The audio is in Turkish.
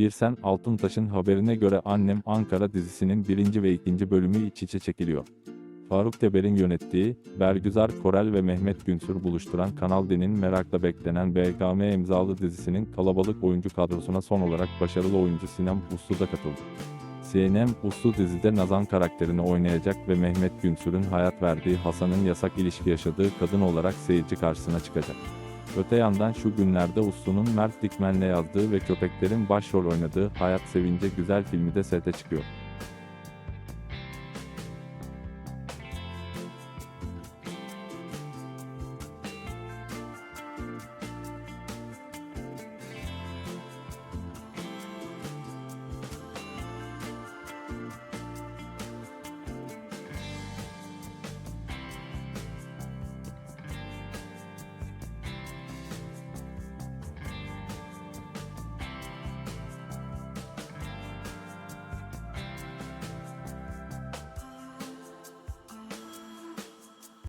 Birsen Altuntaş'ın haberine göre Annem Ankara dizisinin birinci ve ikinci bölümü iç içe çekiliyor. Faruk Teber'in yönettiği, Bergüzar Korel ve Mehmet Günsür buluşturan Kanal D'nin merakla beklenen BKM imzalı dizisinin kalabalık oyuncu kadrosuna son olarak başarılı oyuncu Sinem Uslu da katıldı. Sinem Uslu dizide Nazan karakterini oynayacak ve Mehmet Günsür'ün hayat verdiği Hasan'ın yasak ilişki yaşadığı kadın olarak seyirci karşısına çıkacak. Öte yandan şu günlerde Uslu'nun Mert Dikmen'le yazdığı ve köpeklerin başrol oynadığı Hayat Sevince Güzel filmi de sete çıkıyor.